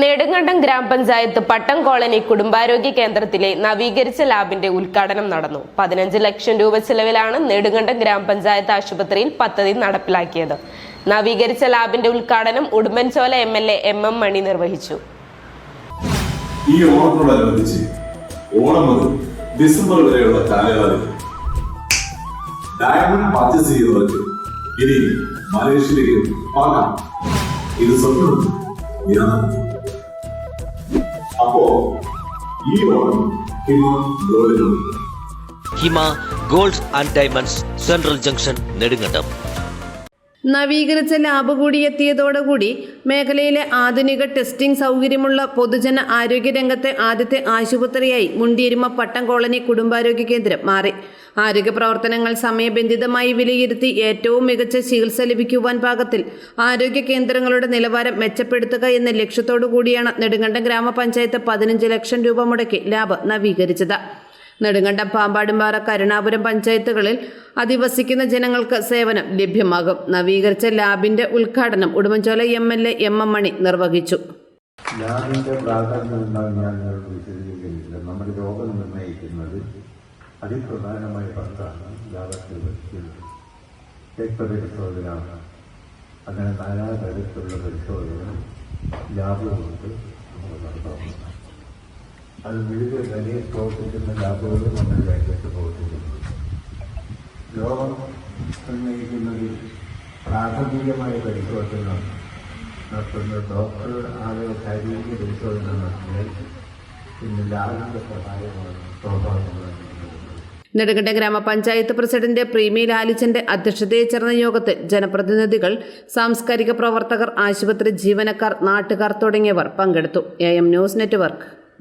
നെടുങ്കണ്ടം ഗ്രാമപഞ്ചായത്ത് പട്ടം കോളനി കുടുംബാരോഗ്യ കേന്ദ്രത്തിലെ നവീകരിച്ച ലാബിന്റെ ഉദ്ഘാടനം നടന്നു. പതിനഞ്ച് ലക്ഷം രൂപ ചെലവിലാണ് നെടുങ്കണ്ടം ഗ്രാമപഞ്ചായത്ത് ആശുപത്രിയിൽ പദ്ധതി നടപ്പിലാക്കിയത്. നവീകരിച്ച ലാബിന്റെ ഉദ്ഘാടനം Udumbanchola M L A M M Mani നിർവഹിച്ചു. ഈ ഓണത്തോടനുബന്ധിച്ച് ഓണം മുതൽ ഡിസംബർ വരെയുള്ള കാലയളവിൽ ഡയമണ്ട് പർച്ചേസ് ഇനി മലേഷ്യയിലേക്ക് പാകാം. ഇത് സ്വപ്നം അപ്പോ ഈ ഓണം ഇന്ന് ഗോൾഡിലുണ്ട് Hima gold and diamonds central junction Nedumkandam. നവീകരിച്ച ലാബ് കൂടി എത്തിയതോടുകൂടി മേഖലയിലെ ആധുനിക ടെസ്റ്റിംഗ് സൗകര്യമുള്ള പൊതുജന ആരോഗ്യ രംഗത്തെ ആദ്യത്തെ ആശുപത്രിയായി മുണ്ടിയിരുമ പട്ടം കോളനി കുടുംബാരോഗ്യ കേന്ദ്രം മാറി. ആരോഗ്യ പ്രവർത്തനങ്ങൾ സമയബന്ധിതമായി വിലയിരുത്തി ഏറ്റവും മികച്ച ചികിത്സ ലഭിക്കുവാൻ പാകത്തിൽ ആരോഗ്യ കേന്ദ്രങ്ങളുടെ നിലവാരം മെച്ചപ്പെടുത്തുക എന്ന ലക്ഷ്യത്തോടു കൂടിയാണ് നെടുങ്കണ്ടം ഗ്രാമപഞ്ചായത്ത് പതിനഞ്ച് ലക്ഷം രൂപ മുടക്കി ലാബ് നവീകരിച്ചത്. നെടുങ്കണ്ടം പാമ്പാടുംപാറ കരുണാപുരം പഞ്ചായത്തുകളിൽ അധിവസിക്കുന്ന ജനങ്ങൾക്ക് സേവനം ലഭ്യമാകും. നവീകരിച്ച ലാബിന്റെ ഉദ്ഘാടനം Udumbanchola M L A M M Mani നിർവഹിച്ചു. ലാബിന്റെ പ്രാധാന്യം ഞാൻ രക്തപരിശോധന അങ്ങനെ നാലാ തരത്തിലുള്ള പരിശോധന ലാബ് കൊണ്ട് നമ്മൾ നടത്താവുന്നതാണ് അത് വിവിധ തന്നെ പ്രവർത്തിക്കുന്ന നമ്മൾ രാജ്യത്ത് പ്രവർത്തിക്കുന്നു. രോഗം നിർണയിക്കുന്നതിൽ പ്രാഥമികമായ പരിശോധന നടത്തുന്ന ഡോക്ടർ ആളുകൾ ശാരീരിക പരിശോധന നടത്തിയാൽ പിന്നെ ലാബിന്റെ സഹായമാണ് സ്വാഭാവികമായി നെടുങ്കണ്ടം ഗ്രാമപഞ്ചായത്ത് പ്രസിഡന്റ് പ്രീമി ലാലിച്ചന്റെ അധ്യക്ഷതയിൽ ചേർന്ന യോഗത്തിൽ ജനപ്രതിനിധികൾ സാംസ്കാരിക പ്രവർത്തകർ ആശുപത്രി ജീവനക്കാർ നാട്ടുകാർ തുടങ്ങിയവർ പങ്കെടുത്തു. A M news network.